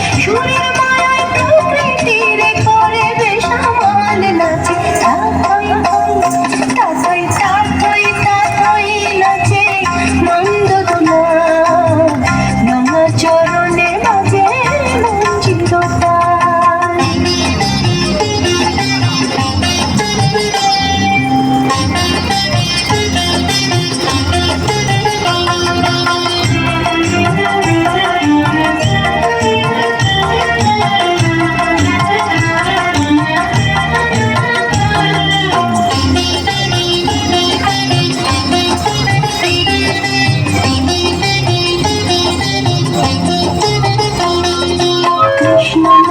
You. it up!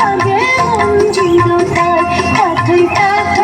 কাজে মন ছিল তার।